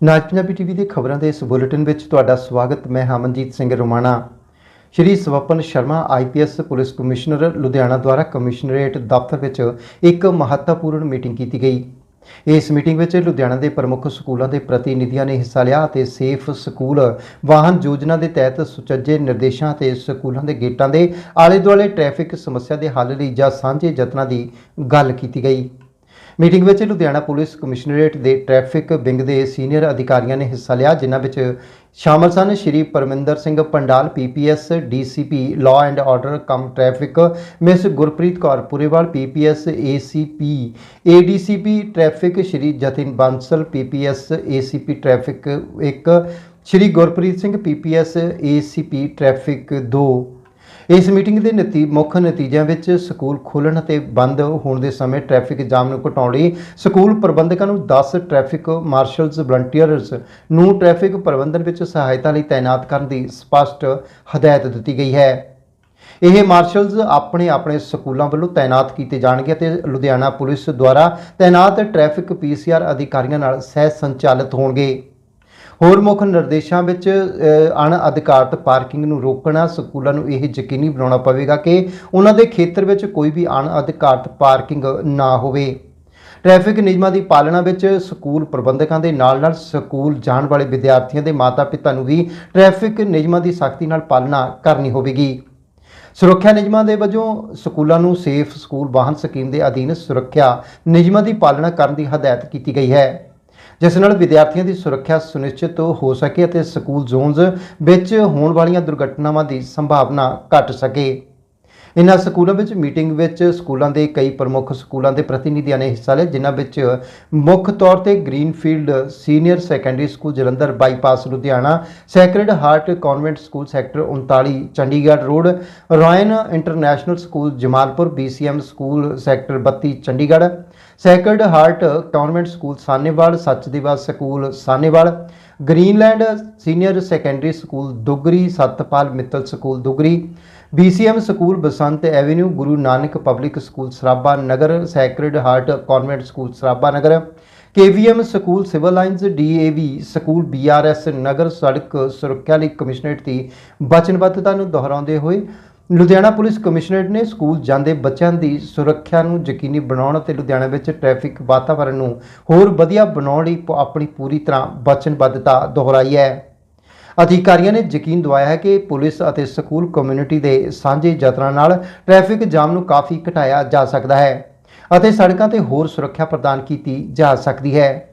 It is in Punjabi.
ਨਾਜ ਪੰਜਾਬੀ ਟੀਵੀ ਦੇ ਖਬਰਾਂ ਦੇ ਇਸ ਬੁਲੇਟਿਨ ਵਿੱਚ ਤੁਹਾਡਾ ਸਵਾਗਤ, ਮੈਂ Hamanjit Singh Romana. Shri Swapan Sharma IPS police commissioner, Ludhiana ਦੁਆਰਾ ਕਮਿਸ਼ਨਰੇਟ ਦਫ਼ਤਰ ਵਿੱਚ ਇੱਕ ਮਹੱਤਵਪੂਰਨ ਮੀਟਿੰਗ ਕੀਤੀ ਗਈ। ਇਸ ਮੀਟਿੰਗ ਵਿੱਚ ਲੁਧਿਆਣਾ ਦੇ ਪ੍ਰਮੁੱਖ ਸਕੂਲਾਂ ਦੇ ਪ੍ਰਤੀਨਿਧੀਆਂ ਨੇ ਹਿੱਸਾ ਲਿਆ ਅਤੇ ਸੇਫ ਸਕੂਲ, ਵਾਹਨ ਯੋਜਨਾ ਦੇ ਤਹਿਤ ਸੁਚੱਜੇ ਨਿਰਦੇਸ਼ਾਂ ਤੇ ਸਕੂਲਾਂ ਦੇ ਗੇਟਾਂ ਦੇ ਆਲੇ ਦੁਆਲੇ ਟ੍ਰੈਫਿਕ ਸਮੱਸਿਆ ਦੇ ਹੱਲ ਲਈ ਜਾਂ ਸਾਂਝੇ ਯਤਨਾਂ ਦੀ ਗੱਲ ਕੀਤੀ ਗਈ। ਮੀਟਿੰਗ ਵਿੱਚ ਲੁਧਿਆਣਾ ਪੁਲਿਸ ਕਮਿਸ਼ਨਰੇਟ ਦੇ ਟ੍ਰੈਫਿਕ ਵਿੰਗ ਦੇ ਸੀਨੀਅਰ ਅਧਿਕਾਰੀਆਂ ਨੇ ਹਿੱਸਾ ਲਿਆ, ਜਿਨ੍ਹਾਂ ਵਿੱਚ ਸ਼ਾਮਲ ਸਨ Shri Parminder Singh Pandal PPS DCP law and order cum traffic, miss Gurpreet Kaur Purewal PPS ACP ADCP traffic, Shri Jatin Bansal PPS ACP traffic 1 Shri Gurpreet Singh PPS ACP traffic 2 ਇਸ ਮੀਟਿੰਗ ਦੇ ਨਤੀ, ਮੁੱਖ ਨਤੀਜਿਆਂ ਵਿੱਚ ਸਕੂਲ ਖੋਲ੍ਹਣ ਅਤੇ ਬੰਦ ਹੋਣ ਦੇ ਸਮੇਂ ਟ੍ਰੈਫਿਕ ਜਾਮ ਨੂੰ ਘਟਾਉਣ ਲਈ ਸਕੂਲ ਪ੍ਰਬੰਧਕਾਂ ਨੂੰ 10 ਟ੍ਰੈਫਿਕ ਮਾਰਸ਼ਲਸ, ਵਲੰਟੀਅਰਸ ਨੂੰ ਟ੍ਰੈਫਿਕ ਪ੍ਰਬੰਧਨ ਵਿੱਚ ਸਹਾਇਤਾ ਲਈ ਤਾਇਨਾਤ ਕਰਨ ਦੀ ਸਪਸ਼ਟ ਹਦਾਇਤ ਦਿੱਤੀ ਗਈ ਹੈ। ਇਹ ਮਾਰਸ਼ਲਸ ਆਪਣੇ ਆਪਣੇ ਸਕੂਲਾਂ ਵੱਲੋਂ ਤਾਇਨਾਤ ਕੀਤੇ ਜਾਣਗੇ ਅਤੇ ਲੁਧਿਆਣਾ ਪੁਲਿਸ ਦੁਆਰਾ ਤਾਇਨਾਤ ਟ੍ਰੈਫਿਕ ਪੀਸੀਆਰ ਅਧਿਕਾਰੀਆਂ ਨਾਲ ਸਹਿ ਸੰਚਾਲਿਤ ਹੋਣਗੇ। ਹੋਰ ਮੁੱਖ ਨਿਰਦੇਸ਼ਾਂ ਵਿੱਚ ਅ, ਅਣਅਧਿਕਾਰਤ ਪਾਰਕਿੰਗ ਨੂੰ ਰੋਕਣਾ ਸਕੂਲਾਂ ਨੂੰ ਇਹ ਯਕੀਨੀ ਬਣਾਉਣਾ ਪਵੇਗਾ ਕਿ ਉਹਨਾਂ ਦੇ ਖੇਤਰ ਵਿੱਚ ਕੋਈ ਵੀ ਅਣਅਧਿਕਾਰਤ ਪਾਰਕਿੰਗ ਨਾ ਹੋਵੇ। ਟ੍ਰੈਫਿਕ ਨਿਯਮਾਂ ਦੀ ਪਾਲਣਾ ਵਿੱਚ ਸਕੂਲ ਪ੍ਰਬੰਧਕਾਂ ਦੇ ਨਾਲ-ਨਾਲ ਸਕੂਲ ਜਾਣ ਵਾਲੇ ਵਿਦਿਆਰਥੀਆਂ ਦੇ ਮਾਤਾ-ਪਿਤਾ ਨੂੰ ਵੀ ਟ੍ਰੈਫਿਕ ਨਿਯਮਾਂ ਦੀ ਸਖਤੀ ਨਾਲ ਪਾਲਣਾ ਕਰਨੀ ਹੋਵੇਗੀ। ਸੁਰੱਖਿਆ ਨਿਯਮਾਂ ਦੇ ਵਜੋਂ ਸਕੂਲਾਂ ਨੂੰ ਸੇਫ ਸਕੂਲ ਵਾਹਨ ਸਕੀਮ ਦੇ ਅਧੀਨ ਸੁਰੱਖਿਆ ਨਿਯਮਾਂ ਦੀ ਪਾਲਣਾ ਕਰਨ ਦੀ ਹਦਾਇਤ ਕੀਤੀ ਗਈ ਹੈ। ਜਿਸ ਨਾਲ ਵਿਦਿਆਰਥੀਆਂ ਦੀ ਸੁਰੱਖਿਆ ਸੁਨਿਸ਼ਚਿਤ ਹੋ ਸਕੇ ਅਤੇ ਸਕੂਲ ਜ਼ੋਨਸ ਵਿੱਚ ਹੋਣ ਵਾਲੀਆਂ ਦੁਰਘਟਨਾਵਾਂ ਦੀ ਸੰਭਾਵਨਾ ਘਟ ਸਕੇ। ਇਨ੍ਹਾਂ ਸਕੂਲਾਂ ਵਿੱਚ ਮੀਟਿੰਗ ਵਿੱਚ ਸਕੂਲਾਂ ਦੇ ਕਈ ਪ੍ਰਮੁੱਖ ਸਕੂਲਾਂ ਦੇ ਪ੍ਰਤੀਨਿਧੀਆਂ ਨੇ ਹਿੱਸਾ ਲਿਆ, ਜਿਨ੍ਹਾਂ ਵਿੱਚ ਮੁੱਖ ਤੌਰ ਤੇ Greenfield senior secondary school Jalandhar bypass Ludhiana, sacred heart convent school sector 39 Chandigarh road, Ryan international school Jamalpur BCM school sector 32 Chandigarh. Sacred heart convent school Sanewal Sachdeva school Sanewal Greenland senior secondary school Dugri Satpal Mittal school Dugri BCM school Basant avenue Guru Nanak public school Sarabha Nagar sacred heart convent school Sarabha Nagar KVM school civil lines DAV school BRS Nagar ਸੜਕ ਸੁਰੱਖਿਆ ਲਈ ਕਮਿਸ਼ਨਰੇਟ ਦੀ ਵਚਨਬੱਧਤਾ ਨੂੰ ਦੁਹਰਾਉਂਦੇ ਹੋਏ ਲੁਧਿਆਣਾ ਪੁਲਿਸ ਕਮਿਸ਼ਨਰੇਟ ਨੇ ਸਕੂਲ ਜਾਂਦੇ ਬੱਚਿਆਂ ਦੀ ਸੁਰੱਖਿਆ ਨੂੰ ਯਕੀਨੀ ਬਣਾਉਣ ਅਤੇ ਲੁਧਿਆਣਾ ਵਿੱਚ ਟ੍ਰੈਫਿਕ ਵਾਤਾਵਰਣ ਨੂੰ ਹੋਰ ਵਧੀਆ ਬਣਾਉਣ ਲਈ ਪ- ਆਪਣੀ ਪੂਰੀ ਤਰ੍ਹਾਂ ਵਚਨਬੱਧਤਾ ਦੁਹਰਾਈ ਹੈ। ਅਧਿਕਾਰੀਆਂ ਨੇ ਯਕੀਨ ਦਿਵਾਇਆ ਹੈ ਕਿ ਪੁਲਿਸ ਅਤੇ ਸਕੂਲ ਕਮਿਊਨਿਟੀ ਦੇ ਸਾਂਝੇ ਯਤਨਾਂ ਨਾਲ ਟ੍ਰੈਫਿਕ ਜਾਮ ਨੂੰ ਕਾਫੀ ਘਟਾਇਆ ਜਾ ਸਕਦਾ ਹੈ ਅਤੇ ਸੜਕਾਂ ਤੇ ਹੋਰ ਸੁਰੱਖਿਆ ਪ੍ਰਦਾਨ ਕੀਤੀ ਜਾ ਸਕਦੀ ਹੈ।